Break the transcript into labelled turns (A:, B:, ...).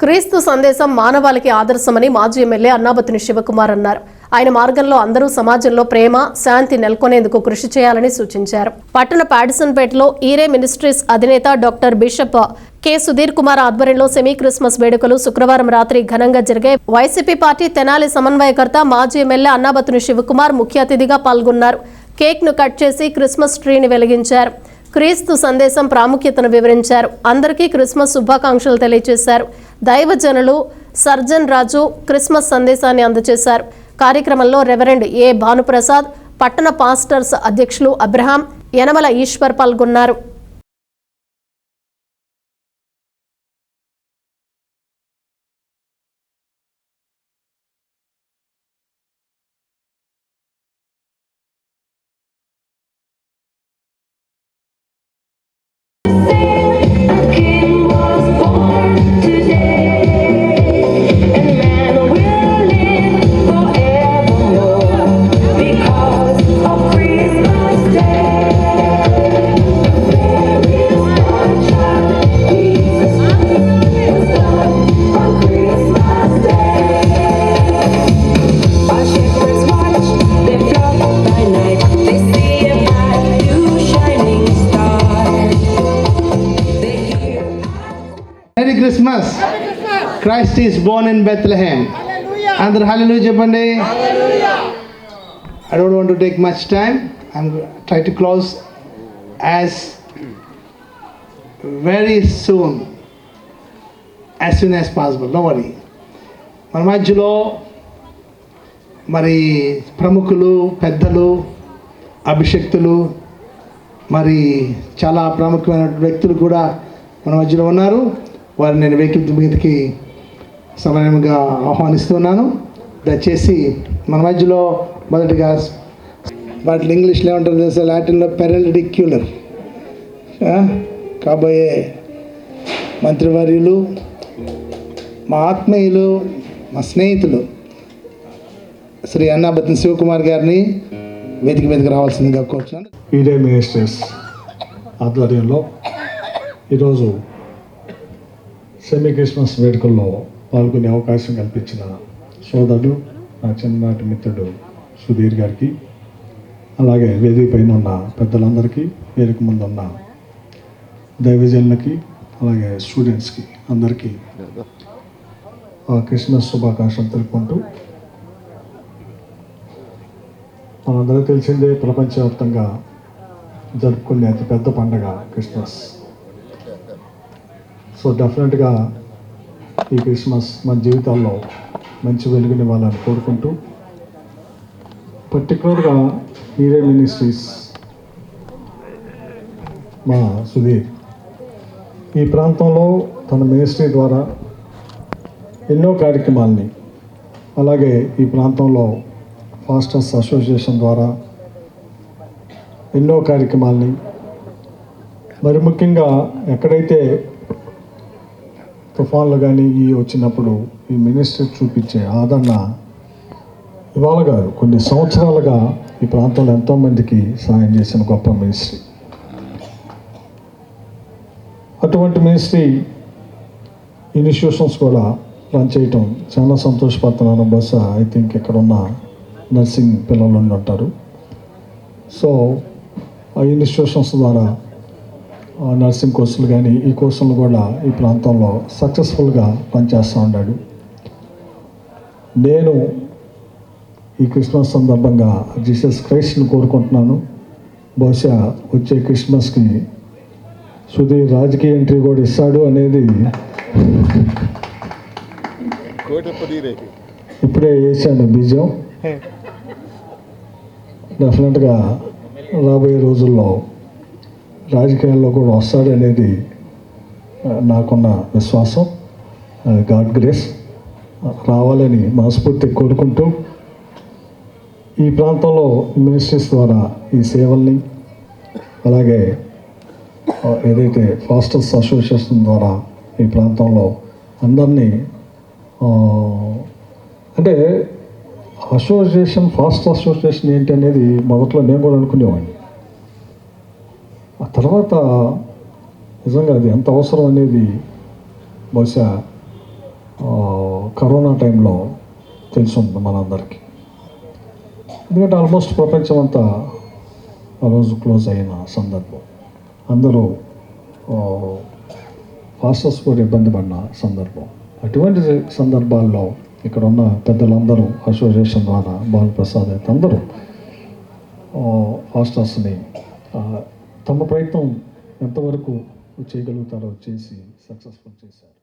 A: క్రీస్తు సందేశం మానవాళికి ఆదర్శమని మాజీ ఎమ్మెల్యే అన్నాబతిని శివకుమార్ అన్నారు. ఆయన మార్గంలో అందరూ సమాజంలో ప్రేమ శాంతి నెలకొనేందుకు కృషి చేయాలని సూచించారు. పట్టణ ప్యాడిసన్పేటలో ఈరే మినిస్ట్రీస్ అధినేత doctor bishop K Sudhir Kumar ఆధ్వర్యంలో సెమీ క్రిస్మస్ వేడుకలు శుక్రవారం రాత్రి ఘనంగా జరిగాయి. వైసీపీ పార్టీ తెనాలి సమన్వయకర్త మాజీ ఎమ్మెల్యే అన్నాబతుని శివకుమార్ ముఖ్య అతిథిగా పాల్గొన్నారు. కేక్ను కట్ చేసి క్రిస్మస్ ట్రీని వెలిగించారు. క్రీస్తు సందేశం ప్రాముఖ్యతను వివరించారు. అందరికీ క్రిస్మస్ శుభాకాంక్షలు తెలియజేశారు. దైవజనులు సర్జన్ రాజు క్రిస్మస్ సందేశాన్ని అందజేశారు. కార్యక్రమంలో రెవరెండ్ ఏ భానుప్రసాద్ పట్టణ పాస్టర్స్ అధ్యక్షులు అబ్రహాం యనమల ఈశ్వర్ పాల్గొన్నారు.
B: Christ is born in Bethlehem. అందరు హల్లెలూ చెప్పండి. I don't want to take much time I'm try to close as very soon as soon as possible no worry మన మధ్యలో మరి ప్రముఖులు పెద్దలు అభిషక్తులు మరి చాలా ప్రాముఖ్యమైన వ్యక్తులు కూడా మన మధ్యలో ఉన్నారు. వారిని నేను వెహికల్ మీదకి సమయంగా ఆహ్వానిస్తున్నాను. దయచేసి మన మధ్యలో మొదటిగా వాటిలో ఇంగ్లీష్లో ఏమంటారు తెలుసా? లాటిన్లో పెరల్డిక్యులర్ కాబోయే మంత్రివర్యులు మా ఆత్మీయులు మా స్నేహితులు శ్రీ అన్నాబతిన్ శివకుమార్ గారిని వేదిక మీదకి రావాల్సిందిగా కోరుతున్నాను
C: ఈడే మినిస్ట్రీస్ ఆధ్వర్యంలో ఈరోజు సెమీ క్రిస్మస్ వేడుకల్లో పాల్గొనే అవకాశం కల్పించిన సోదరుడు నా చిన్ననాటి మిత్రుడు సుధీర్ గారికి అలాగే వేదిక పైన ఉన్న పెద్దలందరికీ వేదిక ముందు ఉన్న దైవజనులకి అలాగే స్టూడెంట్స్కి అందరికీ ఆ క్రిస్మస్ శుభాకాంక్షలు తెలుపుకుంటూ మనందరూ తెలిసిందే ప్రపంచవ్యాప్తంగా జరుపుకునే అతి పెద్ద పండగ క్రిస్మస్. సో డెఫినెట్గా ఈ క్రిస్మస్ మన జీవితాల్లో మంచి వెలుగునివ్వాలని కోరుకుంటూ పర్టికులర్గా హీరే మినిస్ట్రీస్ మా సుధీర్. ఈ ప్రాంతంలో తన మినిస్ట్రీ ద్వారా ఎన్నో కార్యక్రమాల్ని అలాగే ఈ ప్రాంతంలో ఫాస్టర్స్ అసోసియేషన్ ద్వారా ఎన్నో కార్యక్రమాల్ని మరి ముఖ్యంగా ఎక్కడైతే తుఫాన్లు కానీ ఈ వచ్చినప్పుడు ఈ మినిస్ట్రీ చూపించే ఆదరణ ఇవాళ కాదు కొన్ని సంవత్సరాలుగా ఈ ప్రాంతంలో ఎంతోమందికి సాయం చేసిన గొప్ప మినిస్ట్రీ. అటువంటి మినిస్ట్రీ ఇన్స్టిట్యూషన్స్ కూడా రన్ చేయటం చాలా సంతోషపడుతున్నాను. బహుశా ఐ థింక్ ఇక్కడ ఉన్న నర్సింగ్ పిల్లలు ఉంటారు. సో ఆ ఇన్స్టిట్యూషన్స్ ద్వారా నర్సింగ్ కోర్సులు కానీ ఈ కోర్సులు కూడా ఈ ప్రాంతంలో సక్సెస్ఫుల్గా పనిచేస్తూ ఉన్నాడు. నేను ఈ క్రిస్మస్ సందర్భంగా జీసస్ క్రైస్ట్ని కోరుకుంటున్నాను. బహుశా వచ్చే క్రిస్మస్కి సుధీర్ రాజకీయ ఎంట్రీ కూడా ఇస్తాడు అనేది ఇప్పుడే వేసాను బీజం. డెఫినెట్గా రాబోయే రోజుల్లో రాజకీయాల్లో కూడా వస్తాడనేది నాకున్న విశ్వాసం. God grace. రావాలని మనస్ఫూర్తి కోరుకుంటూ ఈ ప్రాంతంలో మినిస్ట్రీస్ ద్వారా ఈ సేవల్ని అలాగే ఏదైతే ఫాస్టర్స్ అసోసియేషన్ ద్వారా ఈ ప్రాంతంలో అందరినీ అంటే అసోసియేషన్ ఫాస్ట్ అసోసియేషన్ ఏంటి అనేది మొదట్లో నేను కూడా అనుకునేవాడిని. తర్వాత నిజంగా అది ఎంత అవసరం అనేది బహుశా కరోనా టైంలో తెలుసుంది మనందరికీ. ఎందుకంటే ఆల్మోస్ట్ ప్రపంచం అంతా ఆ రోజు క్లోజ్ అయిన సందర్భం. అందరూ ఫాస్టర్స్ కూడా ఇబ్బంది పడిన సందర్భం. అటువంటి సందర్భాల్లో ఇక్కడ ఉన్న పెద్దలందరూ అసోసియేషన్ ద్వారా బాలప్రసాద్ అయితే అందరూ ఫాస్టర్స్ని తమ ప్రయత్నం ఎంతవరకు చేయగలుగుతారో చేసి సక్సెస్ఫుల్ చేశారు.